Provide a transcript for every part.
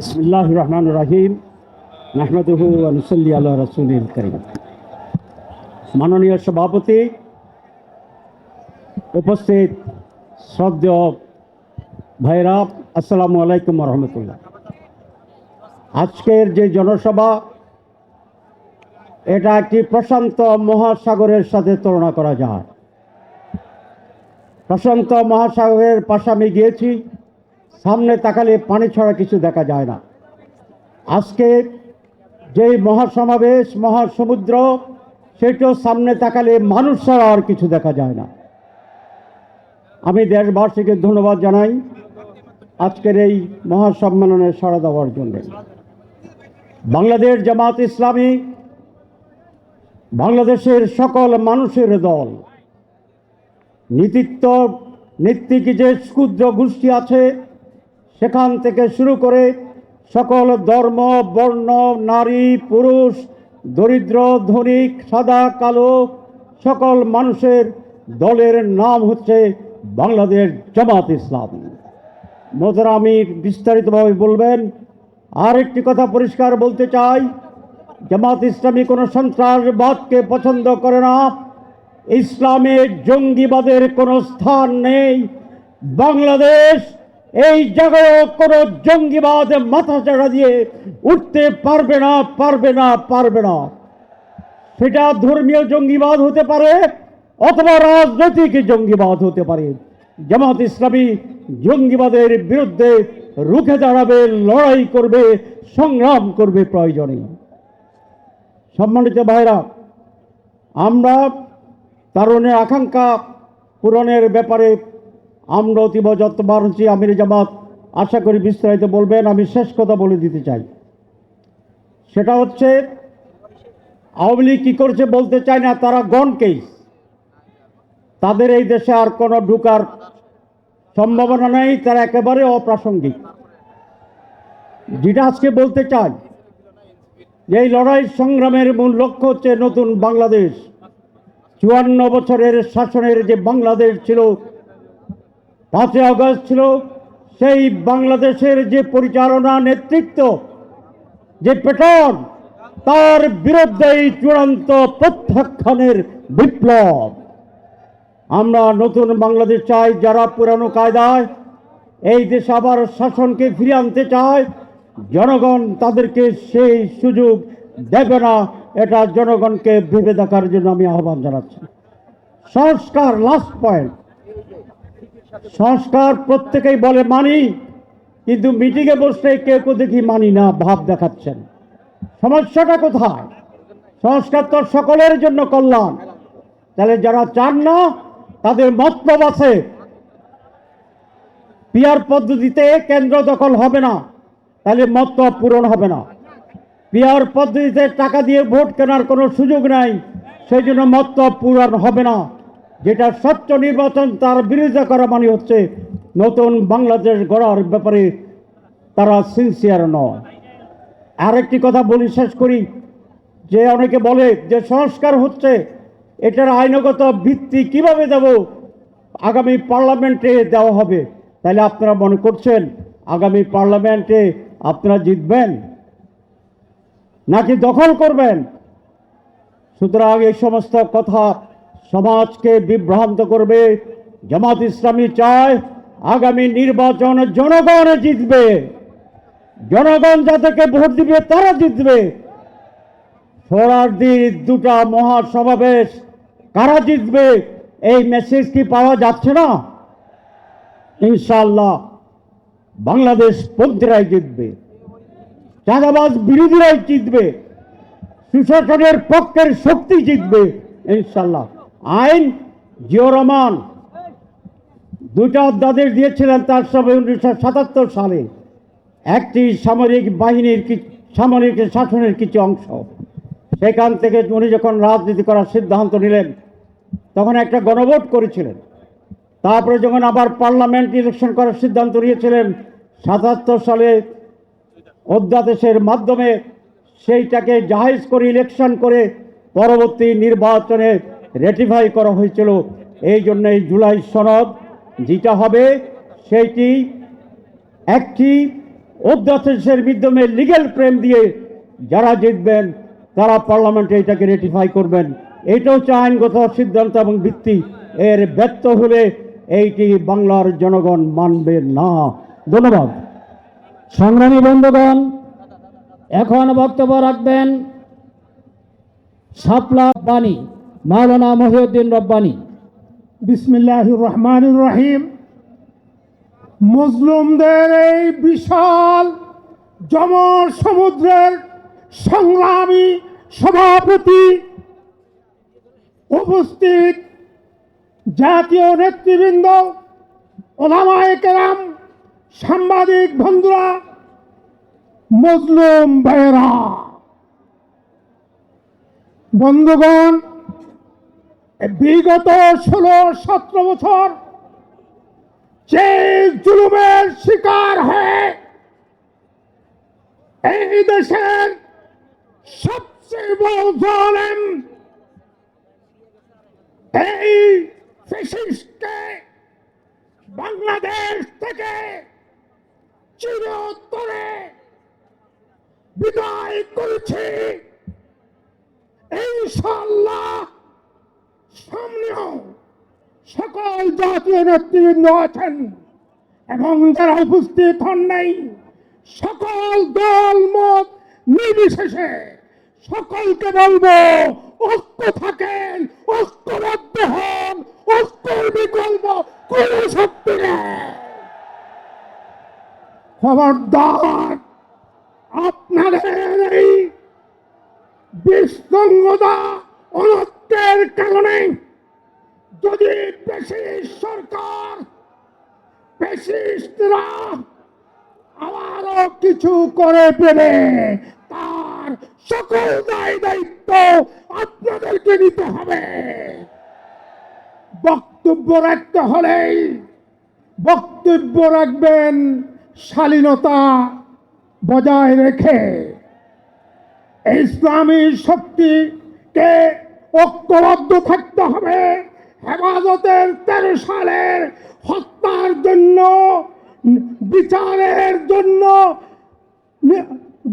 বিসমিল্লাহ রহমান রাহিম মাহমুদুহু আনুসল্লি আল্লাহ রসুল করিম। মাননীয় সভাপতি, উপস্থিত শ্রদ্ধেয় ভাইরা, আসসালামু আলাইকুম রহমতুল্লাহ। আজকের যে জনসভা, এটা একটি প্রশান্ত মহাসাগরের সাথে তুলনা করা যায়। প্রশান্ত মহাসাগরের পাশে আমি গিয়েছি। সামনে তাকালে পানি ছড়া কিছু দেখা যায় না। আজকে যেই মহাসমাবেশ, মহাসমুদ্র, সেটাও সামনে তাকালে মানুষ ছাড়া আর কিছু দেখা যায় না। আমি দেশবাসীকে ধন্যবাদ জানাই আজকের এই মহাসম্মেলনে সাড়া দেওয়ার জন্য। বাংলাদেশ জামাত ইসলামী বাংলাদেশের সকল মানুষের দল, নীতিত্ব নীতিক যে ক্ষুদ্র গোষ্ঠী আছে সেখান থেকে শুরু করে সকল ধর্ম, বর্ণ, নারী, পুরুষ, দরিদ্র ধনিক সাদা, কালো, সকল মানুষের দলের নাম হচ্ছে বাংলাদেশ জামাত ইসলাম। মোদরা আমি বিস্তারিতভাবে বলবেন। আর একটি কথা পরিষ্কার বলতে চাই, জামাত ইসলামী কোনো সন্ত্রাসবাদকে পছন্দ করে না। ইসলামে জঙ্গিবাদের কোনো স্থান নেই। বাংলাদেশ এই জায়গায় কোনো জঙ্গিবাদ মাথা চাড়া দিয়ে উঠতে পারবে না পারবে না পারবে না। সেটা ধর্মীয় জঙ্গিবাদ হতে পারে অথবা রাজনৈতিক জঙ্গিবাদ হতে পারে। জামাত ইসলামী জঙ্গিবাদের বিরুদ্ধে রুখে দাঁড়াবে, লড়াই করবে, সংগ্রাম করবে প্রয়োজনে। সম্মানিত ভাইরা, আমরা তারুণের আকাঙ্ক্ষা পূরণের ব্যাপারে আমরা অতীব যত্নবান হচ্ছি, আমির জামাত। আশা করি বিস্তারিত বলবেন, আমি শেষ কথা বলে দিতে চাই। সেটা হচ্ছে, আওয়ামী লীগ কী করছে বলতে চায় না, তারা গন কেস তাদের এই দেশে আর কোনো ঢুকার সম্ভাবনা নেই, তারা একেবারে অপ্রাসঙ্গিক। যেটা আজকে বলতে চাই, যে এই লড়াই সংগ্রামের মূল লক্ষ্য হচ্ছে নতুন বাংলাদেশ। চুয়ান্ন বছরের শাসনের যে বাংলাদেশ ছিল পাঁচই আগস্ট ছিল সেই বাংলাদেশের যে পরিচালনা নেতৃত্ব, যে পেটন তার বিরুদ্ধে এই চূড়ান্ত প্রত্যাখ্যানের বিপ্লব। আমরা নতুন বাংলাদেশ চাই, যারা পুরানো কায়দায় এই দেশে আবার শাসনকে ফিরিয়ে আনতে চায়, জনগণ তাদেরকে সেই সুযোগ দেবে না, এটা জনগণকে ভেবে দেখার জন্য আমি আহ্বান জানাচ্ছি। সংস্কার লাস্ট পয়েন্ট সংস্কার প্রত্যেকেই বলে মানি, কিন্তু মিটিংয়ে বসলে কেউ কেউ দেখি মানি না, ভাব দেখাচ্ছেন। সমস্যাটা কোথায়? সংস্কার তো সকলের জন্য কল্যাণ। তাহলে যারা চান না, তাদের মতলব আছে। পিয়ার পদ্ধতিতে কেন্দ্র দখল হবে না, তাহলে মতলব পূরণ হবে না। পিয়ার পদ্ধতিতে টাকা দিয়ে ভোট কেনার কোনো সুযোগ নাই, সেই জন্য মতলব পূরণ হবে না। যেটা স্বচ্ছ নির্বাচন, তার বিরোধিতা করা মানে হচ্ছে নতুন বাংলাদেশ গড়ার ব্যাপারে তারা সিনসিয়ার নয়। আরেকটি কথা বলি, শেষ করি। যে অনেকে বলে যে সংস্কার হচ্ছে, এটার আইনগত ভিত্তি কীভাবে দেব? আগামী পার্লামেন্টে দেওয়া হবে। তাহলে আপনারা মনে করছেন, আগামী পার্লামেন্টে আপনারা জিতবেন? নাকি দখল করবেন? সুতরাং এই সমস্ত কথা সমাজকে বিভ্রান্ত করবে, জামাত ইসলামী চায় আগামী নির্বাচন জনগণ জিতবে। জনগণ যাদেরকে ভোট দিবে, তারা জিতবে। সোহরার্দির দুটা মহাসমাবেশ, কারা জিতবে? এই মেসেজ কি পাওয়া যাচ্ছে না? ইনশাল্লাহ বাংলাদেশ পন্থীরাই জিতবে। চাঁদাবাজ বিরোধীরাই জিতবে। সুশাসনের পক্ষের শক্তি জিতবে ইনশাল্লাহ আইন, জিও রহমান। দুটা অধ্যাদেশ দিয়েছিলেন তার সবে উনিশশো সাতাত্তর সালে। একটি সামরিক বাহিনীর সামরিক শাসনের কিছু অংশ। সেখান থেকে উনি যখন রাজনীতি করার সিদ্ধান্ত নিলেন, তখন একটা গণভোট করেছিলেন। তারপরে যখন আবার পার্লামেন্ট ইলেকশন করার সিদ্ধান্ত নিয়েছিলেন, সাতাত্তর সালে অধ্যাদেশের মাধ্যমে সেইটাকে জাহেজ করে ইলেকশন করে পরবর্তী নির্বাচনে রেটিফাই করা হয়েছিল। এই জন্য এই জুলাই সনদ যেটা হবে, সেইটি একটি অধ্যাদেশের মাধ্যমে লিগেল প্রেম দিয়ে যারা জিতবেন, তারা পার্লামেন্টে এটাকে রেটিফাই করবেন। এটাও হচ্ছে আইনগত সিদ্ধান্ত এবং ভিত্তি। এর ব্যর্থ হলে এইটি বাংলার জনগণ মানবে না। ধন্যবাদ। সংগ্রামী বন্ধুগণ, এখন বক্তব্য রাখবেন শাপলা বাণী। মাওলানা মহিউদ্দিন রব্বানী। বিসমিল্লাহ রহমান রহিম। মুসলিমদের এই বিশাল জম সমুদ্রের সংগ্রামী সভাপতি উপস্থিত জাতীয় নেতৃবৃন্দ, ওলামায়ে কেরাম, সাংবাদিক বন্ধুরা, মজলুম ভাইয়েরা। বন্ধুগণ বিগত ষোলো, সতেরো বছর যে জুলুমের শিকার হয়ে এই দেশের সবচেয়ে বড় জালেম এই ফেসিস্টকে বাংলাদেশ থেকে চিরতরে বিদায় করেছি। ইনশাল্লাহ সামনেও সকল জাতীয় নেতৃবৃন্দ আছেন এবং যারা উপস্থিত হন নাই, সকল দল, মত নির্বিশেষে সকলকে বলব, ঐক্য থাকেন, ঐক্যবদ্ধ হন, ঐক্যের বিকল্প কোন শক্তি খবরদার, আপনাদের এই বিশৃঙ্খলা অনর্থের কারণে যদি সরকার পেশিস্টরা আবারও কিছু করে পেলে তার সকল দায় দায়িত্ব আপনাদেরকে নিতে হবে। বক্তব্য রাখতে হলেই বক্তব্য রাখবেন শালীনতা বজায় রেখে। ইসলামী শক্তিকে ঐক্যবদ্ধ থাকতে হবে। হেফাজতের তেরো সালের হত্যার জন্য, বিচারের জন্য,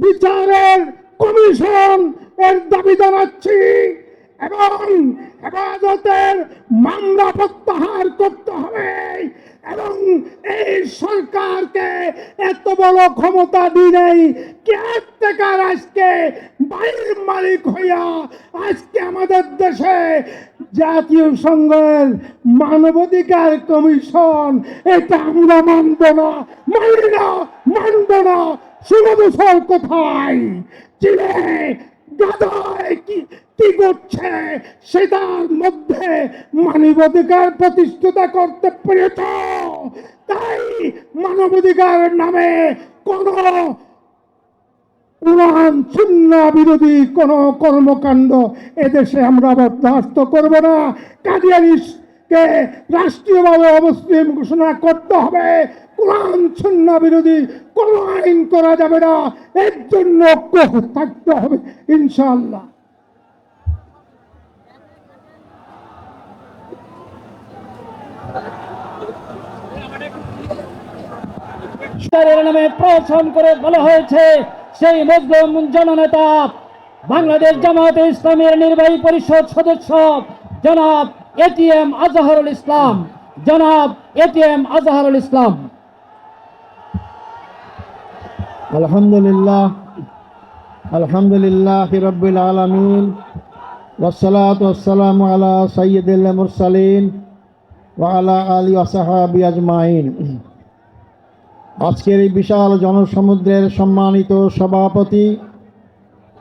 বিচারের কমিশন এর দাবি জানাচ্ছি এবং হেফাজতের মামলা প্রত্যাহার করতে হবে। এবং এই সরকারকে এত বড় ক্ষমতা দিলেই কেয়ারটেকার আজকে বাড়ির মালিক হইয়া আজকে আমাদের দেশে জাতীয় সংঘের মানবাধিকার কমিশন, এটা আমরা মানব না মানি না মানব না সুবদূষণ কোথায় গাদায় কি কি করছে? সেটার মধ্যে মানবাধিকার প্রতিষ্ঠিত করতে পেরেছ? তাই মানবাধিকার নামে কোন কোরআন চিহ্ন বিরোধী কোন কর্মকাণ্ড এদেশে আমরা বরদাস্ত করব না। কাদিয়ানিসকে রাষ্ট্রীয়ভাবে অমুসলিম ঘোষণা করতে হবে? কোরআন চিহ্ন বিরোধী কোন আইন করা যাবে না। এর জন্য থাকতে হবে, ইনশাআল্লাহ। নামে প্রহসন করে বলা হয়েছে, সেই মুসলিম জননেতা বাংলাদেশ ইসলামের নির্বাহী পরিষদ সদস্য জনাব এটিএম আজহারুল ইসলাম। জনাব এটিএম আজহারুল ইসলাম। আলহামদুলিল্লাহ আলহামদুলিল্লাহ রব্বিল আলমিন ওসলাত ওসালাম আলা সৈয়দুল মুরসালিন ওয়ালা আলী ওসাহাবি আজমাইন। আজকের এই বিশাল জনসমুদ্রের সম্মানিত সভাপতি,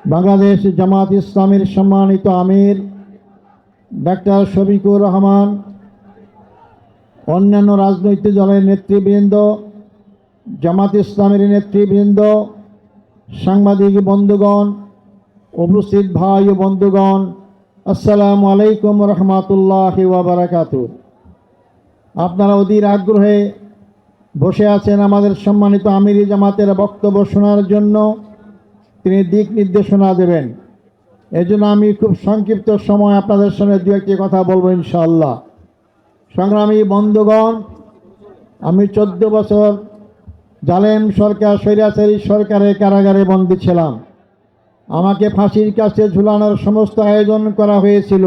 বাংলাদেশ জামাত ইসলামের সম্মানিত আমির ডাক্তার শফিকুর রহমান, অন্যান্য রাজনৈতিক দলের নেতৃবৃন্দ, জামাত ইসলামের নেতৃবৃন্দ, সাংবাদিক বন্ধুগণ, উপস্থিত ভাই ও বন্ধুগণ, আসসালামু আলাইকুম রহমতুল্লাহ ওবরাকাত আপনারা অধীর আগ্রহে বসে আছেন আমাদের সম্মানিত আমিরি জামাতের বক্তব্য শোনার জন্য, তিনি দিক নির্দেশনা দেবেন। এজন্য আমি খুব সংক্ষিপ্ত সময় আপনাদের সঙ্গে দু একটি কথা বলব ইনশাআল্লাহ। সংগ্রামী বন্ধুগণ, আমি চোদ্দ বছর জালেম সরকার, স্বৈরাচারী সরকারের কারাগারে বন্দী ছিলাম। আমাকে ফাঁসির কাছে ঝুলানোর সমস্ত আয়োজন করা হয়েছিল।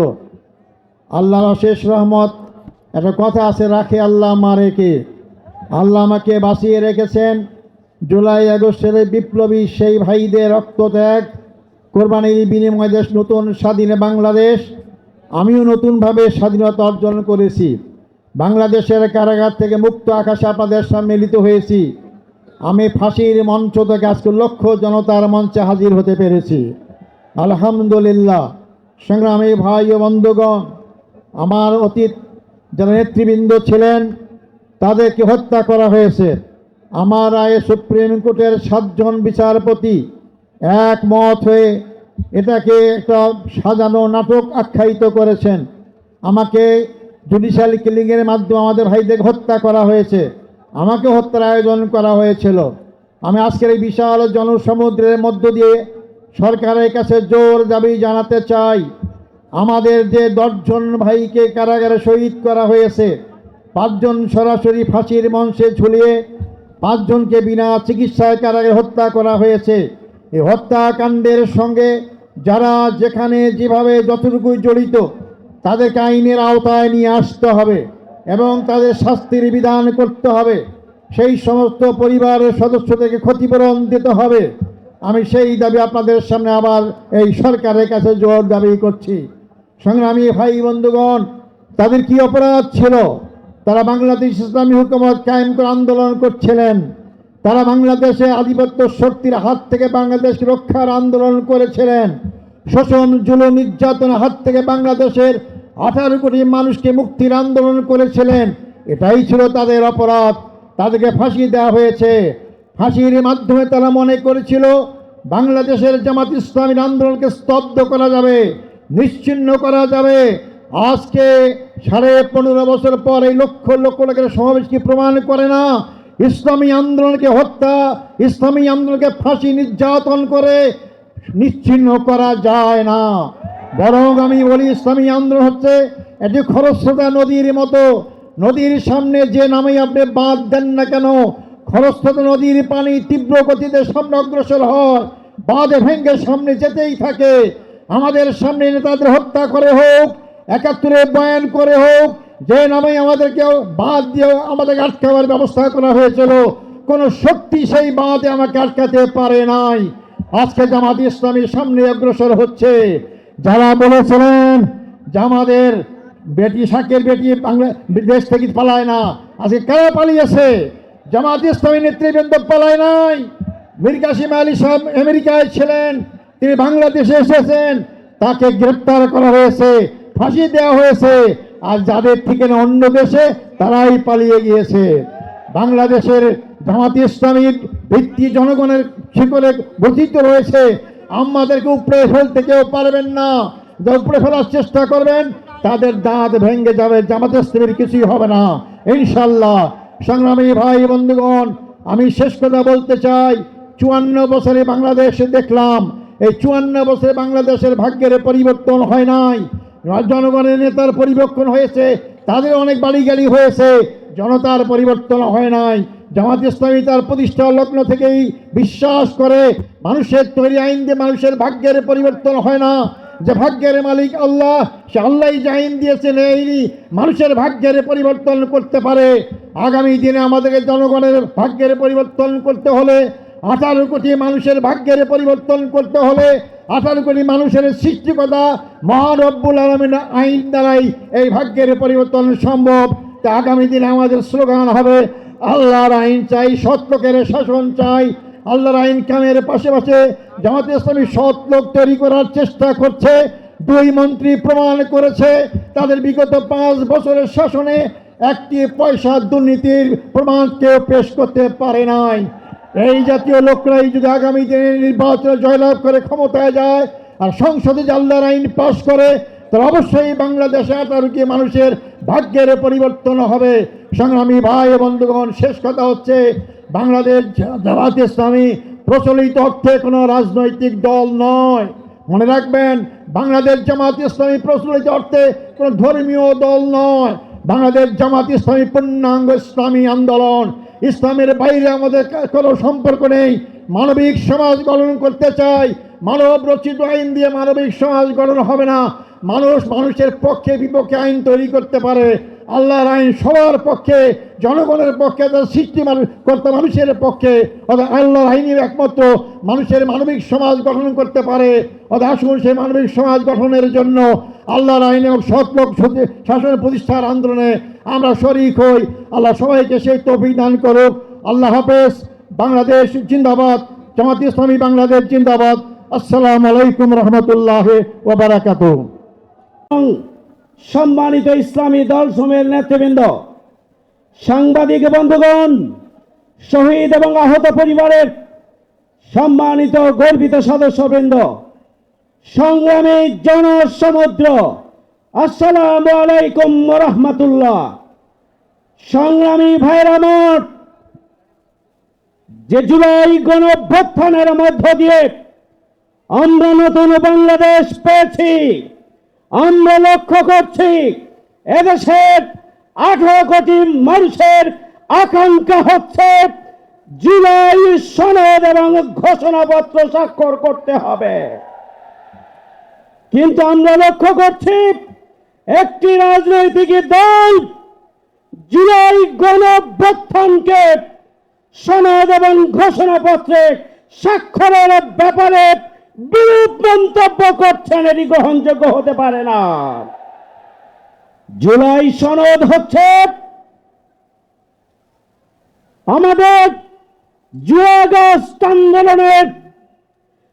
আল্লাহর অশেষ রহমত, একটা কথা আছে, রাখে আল্লাহ মারেকে আল্লাহ আমাকে বাঁচিয়ে রেখেছেন। জুলাই আগস্টের বিপ্লবী সেই ভাইদের রক্তত্যাগ কোরবানির বিনিময় দেশ নতুন স্বাধীন বাংলাদেশ, আমিও নতুনভাবে স্বাধীনতা অর্জন করেছি। বাংলাদেশের কারাগার থেকে মুক্ত আকাশে আপনাদের সামনে মিলিত হয়েছি। আমি ফাঁসির মঞ্চ থেকে আজকে লক্ষ জনতার মঞ্চে হাজির হতে পেরেছি। আলহামদুলিল্লাহ। সংগ্রামী ভাই ও বন্ধুগণ, আমার অতীত যারা নেতৃবৃন্দ ছিলেন, তাদেরকে হত্যা করা হয়েছে। আমার আয়ে সুপ্রিম কোর্টের সাতজন বিচারপতি একমত হয়ে এটাকে একটা সাজানো নাটক আখ্যায়িত করেছেন। আমাকে জুডিশিয়াল কিলিংয়ের মাধ্যমে আমাদের ভাইদের হত্যা করা হয়েছে। আমাকে হত্যার আয়োজন করা হয়েছিল। আমি আজকের এই বিশাল জনসমুদ্রের মধ্য দিয়ে সরকারের কাছে জোর দাবি জানাতে চাই। আমাদের যে দশজন ভাইকে কারাগারে শহীদ করা হয়েছে, পাঁচজন সরাসরি ফাঁসির মঞ্চে ঝুলিয়ে পাঁচজনকে বিনা চিকিৎসায় কারাগারে হত্যা করা হয়েছে। এই হত্যাকাণ্ডের সঙ্গে যারা যেখানে যেভাবে যতটুকুই জড়িত, তাদেরকে আইনের আওতায় নিয়ে আসতে হবে এবং তাদের শাস্তির বিধান করতে হবে। সেই সমস্ত পরিবারের সদস্যদেরকে ক্ষতিপূরণ দিতে হবে। আমি সেই দাবি আপনাদের সামনে আবার এই সরকারের কাছে জোর দাবি করছি। সংগ্রামী ভাই বন্ধুগণ, তাদের কি অপরাধ ছিল? তারা বাংলাদেশ ইসলামী হুকুমত কায়েম করে আন্দোলন করছিলেন। তারা বাংলাদেশে আধিপত্য শক্তির হাত থেকে বাংলাদেশ রক্ষার আন্দোলন করেছিলেন। শোষণ, জুলুম, নির্যাতনের হাত থেকে বাংলাদেশের আঠারো কোটি মানুষকে মুক্তির আন্দোলন করেছিলেন। এটাই ছিল তাদের অপরাধ। তাদেরকে ফাঁসি দেওয়া হয়েছে। ফাঁসির মাধ্যমে তারা মনে করেছিল, বাংলাদেশের জামাত ইসলামীর আন্দোলনকে স্তব্ধ করা যাবে নিশ্চিহ্ন করা যাবে। আজকে সাড়ে পনেরো বছর পর এই লক্ষ লক্ষ লোকের সমাবেশ কি প্রমাণ করে না ইসলামী আন্দোলনকে হত্যা, ইসলামী আন্দোলনকে ফাঁসি নির্যাতন করে নিশ্চিহ্ন করা যায় না। বরং আমি বলি, ইসলামী আন্দোলন হচ্ছে এটি খরস্রোতা নদীর মতো। নদীর সামনে যে নামে আপনি বাঁধ দেন না কেন, খরস্রোতা নদীর পানি তীব্র গতিতে সামনে অগ্রসর হয়। বাঁধে ভেঙ্গে সামনে যেতেই থাকে। আমাদের সামনে নেতাদের হত্যা করে হোক, একাত্তরে বয়ান করে হোক যে নামে আমাদেরকে বাদ দিয়ে আমাদের আটকাবার ব্যবস্থা করা হয়েছিল, কোনো শক্তি সেই বাঁধে আমাকে আটকাতে পারে নাই। আজকে জামাত ইসলামী সামনে অগ্রসর হচ্ছে। যারা বলেছিলেন যে আমাদের বেটি শাকের বেটি বাংলা দেশ থেকে পালায় না, আজকে কারা পালিয়েছে? জামাত ইসলামী নেতৃবৃন্দ পালায় নাই। মীর কাসিম আলী সাহেব আমেরিকায় ছিলেন, তিনি বাংলাদেশে এসেছেন, তাকে গ্রেপ্তার করা হয়েছে, ফাঁসি দেওয়া হয়েছে। আর যাদের ঠিকানা অন্য দেশে, তারাই পালিয়ে গিয়েছে। বাংলাদেশের জামাত ইসলামীর ভিত্তি জনগণের শিকলে গঠিত রয়েছে। আমাদেরকে উপরে ফেলতে কেউ পারবেন না। যে উপরে ফেলার চেষ্টা করবেন, তাদের দাঁত ভেঙে যাবে। জামাত ইসলামীর কিছুই হবে না। ইনশাল্লাহ সংগ্রামী ভাই, বন্ধুগণ, আমি শেষ কথা বলতে চাই। চুয়ান্ন বছরে বাংলাদেশে দেখলাম। এই চুয়ান্ন বছরে বাংলাদেশের ভাগ্যের পরিবর্তন হয় নাই। জনগণের নেতার পরিবর্তন হয়েছে, তাদের অনেক বাড়ি গাড়ি হয়েছে, জনতার পরিবর্তন হয় নাই। জামাত ইসলামী তার প্রতিষ্ঠা লগ্ন থেকেই বিশ্বাস করে, মানুষের তৈরি আইন দিয়ে মানুষের ভাগ্যের পরিবর্তন হয় না। যে ভাগ্যের মালিক আল্লাহ, সে আল্লাহ যে আইন দিয়েছেন এই মানুষের ভাগ্যের পরিবর্তন করতে পারে। আগামী দিনে আমাদেরকে জনগণের ভাগ্যের পরিবর্তন করতে হলে, আঠারো কোটি মানুষের ভাগ্যের পরিবর্তন করতে হলে আঠারো কোটি মানুষের সৃষ্টিকতা মহারব্বুল আলমিন আইন দ্বারাই এই ভাগ্যের পরিবর্তন সম্ভব। তা আগামী দিনে আমাদের স্লোগান হবে, আল্লাহর আইন চাই সৎ লোকের শাসন চাই। আল্লাহর আইন কামের পাশাপাশি জামাত ইসলামী সৎ লোক তৈরি করার চেষ্টা করছে। দুই মন্ত্রী প্রমাণ করেছে, তাদের বিগত পাঁচ বছরের শাসনে একটি পয়সা দুর্নীতির প্রমাণ কেউ পেশ করতে পারে নাই। এই জাতীয় লোকরাই যদি আগামী দিনে নির্বাচনে জয়লাভ করে ক্ষমতায় যায় আর সংসদে জালদার আইন পাশ করে, তাহলে অবশ্যই বাংলাদেশে আঠারো কি মানুষের ভাগ্যের পরিবর্তন হবে। সংগ্রামী ভাই বন্ধুগণ, শেষ কথা হচ্ছে বাংলাদেশ জামাত ইসলামী প্রচলিত অর্থে কোনো রাজনৈতিক দল নয়। মনে রাখবেন, বাংলাদেশ জামাত ইসলামী প্রচলিত অর্থে কোনো ধর্মীয় দল নয়। বাংলাদেশ জামাত ইসলামী পূর্ণাঙ্গ ইসলামী আন্দোলন ইসলামের বাইরে আমাদের কোনো সম্পর্ক নেই। মানবিক সমাজ গঠন করতে চাই। মানব রচিত আইন দিয়ে মানবিক সমাজ গঠন হবে না। মানুষ মানুষের পক্ষে বিপক্ষে আইন তৈরি করতে পারে। আল্লাহর আইন সবার পক্ষে, জনগণের পক্ষে তার সৃষ্টি কর্তা মানুষের পক্ষে অর্থাৎ আল্লাহর আইনের একমাত্র মানুষের মানবিক সমাজ গঠন করতে পারে। অর্থাৎ আসুন সেই মানবিক সমাজ গঠনের জন্য আল্লাহর আইন এবং সৎলোক শাসন প্রতিষ্ঠার আন্দোলনে আমরা শরিক হই। আল্লাহ সবাইকে সেই তৌফিক দান করুক। আল্লাহ হাফেজ। বাংলাদেশ জিন্দাবাদ। জামাত ইসলামী বাংলাদেশ জিন্দাবাদ। আসসালামু আলাইকুম রহমতুল্লাহ ওবরাকাতুহ এবং সম্মানিত ইসলামী দল সমের নেতৃবৃন্দ, সাংবাদিক বন্ধুগণ, শহীদ এবং আহত পরিবারের সম্মানিত গর্বিত সদস্যবৃন্দ, সংগ্রামী জনসমুদ্র, আসসালামু আলাইকুম রহমতুল্লাহ। সংগ্রামী ভাইরা আমার যে জুলাই গণ অভ্যুত্থানের মধ্য দিয়ে আমরা নতুন বাংলাদেশ পেয়েছি, আমরা লক্ষ্য করছি এদেশের আঠারো কোটি মানুষের আকাঙ্ক্ষা হচ্ছে জুলাই সনদ এবং ঘোষণাপত্র স্বাক্ষর করতে হবে। কিন্তু আমরা লক্ষ্য করছি একটি রাজনৈতিক দল জুলাই গণঅভ্যুত্থানকে সনদ এবং ঘোষণাপত্রে স্বাক্ষরের ব্যাপারে বিরূপ মন্তব্য করছেন, এটি গ্রহণযোগ্য হতে পারে না। জুলাই সনদ হচ্ছে আমাদের জুয়াগাস্ট আন্দোলনের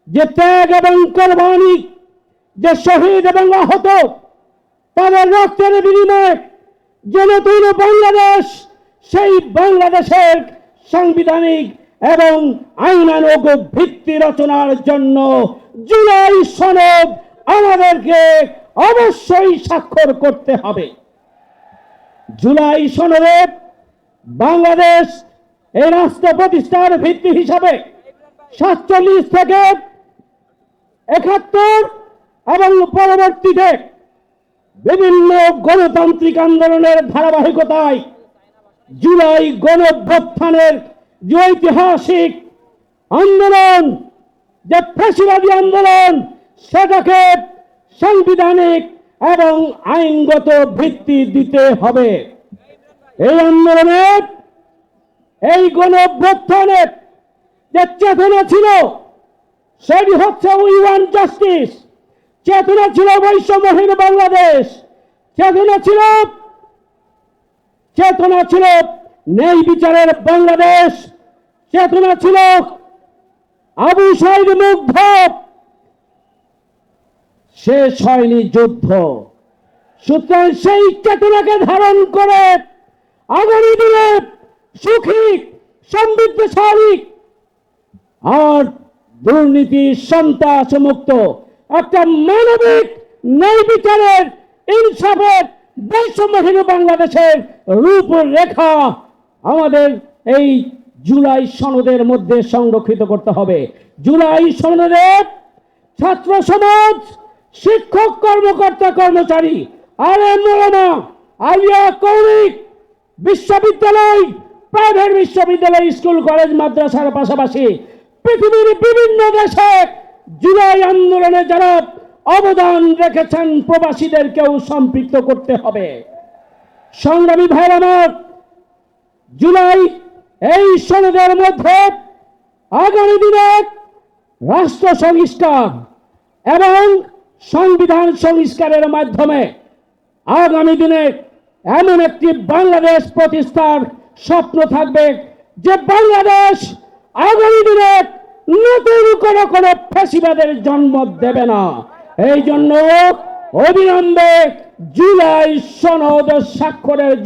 যে ত্যাগ এবং কোরবানি, যে শহীদ এবং আহত, তাদের রক্তের বিনিময়ে যে নতুন বাংলাদেশ, সেই বাংলাদেশের সাংবিধানিক এবং আইনানুগ ভিত্তি রচনার জন্য জুলাই সনদ আমাদেরকে অবশ্যই স্বাক্ষর করতে হবে। জুলাই সনদে বাংলাদেশ এই রাষ্ট্র প্রতিষ্ঠার ভিত্তি হিসাবে সাতচল্লিশ থেকে একাত্তর এবং পরবর্তীতে বিভিন্ন গণতান্ত্রিক আন্দোলনের ধারাবাহিকতায় জুলাই গণভ্যুত্থানের যে ঐতিহাসিক আন্দোলন, যে ফ্যাসিবাদী আন্দোলন, সেটাকে সাংবিধানিক এবং আইনগত ভিত্তি দিতে হবে। এই আন্দোলনের এই গণভ্যুত্থানের যে চেতনা ছিল, সেটি হচ্ছে উই ওয়ান জাস্টিস। চেতনা ছিল বৈষম্যহীন বাংলাদেশ চেতনা ছিল চেতনা ছিল ন্যায় বিচারের বাংলাদেশ, চেতনা ছিল আবু সাইদ মুগ্ধ। শেষ হয়নি যুদ্ধ। সুতরাং সেই চেতনাকে ধারণ করে আগামী দিনে সুখী, সমৃদ্ধশালী আর দুর্নীতি, সন্ত্রাস মুক্ত একটা মানবিক, ন্যায় বিচারের, ইনসাফের, বৈষম্যহীন বাংলাদেশের রূপরেখা আমাদের এই জুলাই সনদের মধ্যে সংরক্ষিত করতে হবে। জুলাই সনদের ছাত্র সমাজ, শিক্ষক, কর্মকর্তা, কর্মচারী আর মোলামা আলিয়া কৌরিক বিশ্ববিদ্যালয়, প্রাইভেট বিশ্ববিদ্যালয়, স্কুল, কলেজ, মাদ্রাসার পাশাপাশি পৃথিবীর বিভিন্ন দেশে জুলাই আন্দোলনে যারা অবদান রেখেছেন প্রবাসীদেরকেও সম্পৃক্ত করতে হবে। সংগ্রামী ভাইর আমার, জুলাই এই সনদের মধ্যে আগামী দিনে রাষ্ট্র সংস্কার এবং সংবিধান সংস্কারের মাধ্যমে আগামী দিনে এমন একটি বাংলাদেশ প্রতিষ্ঠার স্বপ্ন থাকবে যে বাংলাদেশ আগামী দিনে নতুন কোনো কোনো ফাঁসিবাদের জন্ম দেবে না। এই জন্য অবিলম্বে জুলাই সনদ স্বাক্ষরের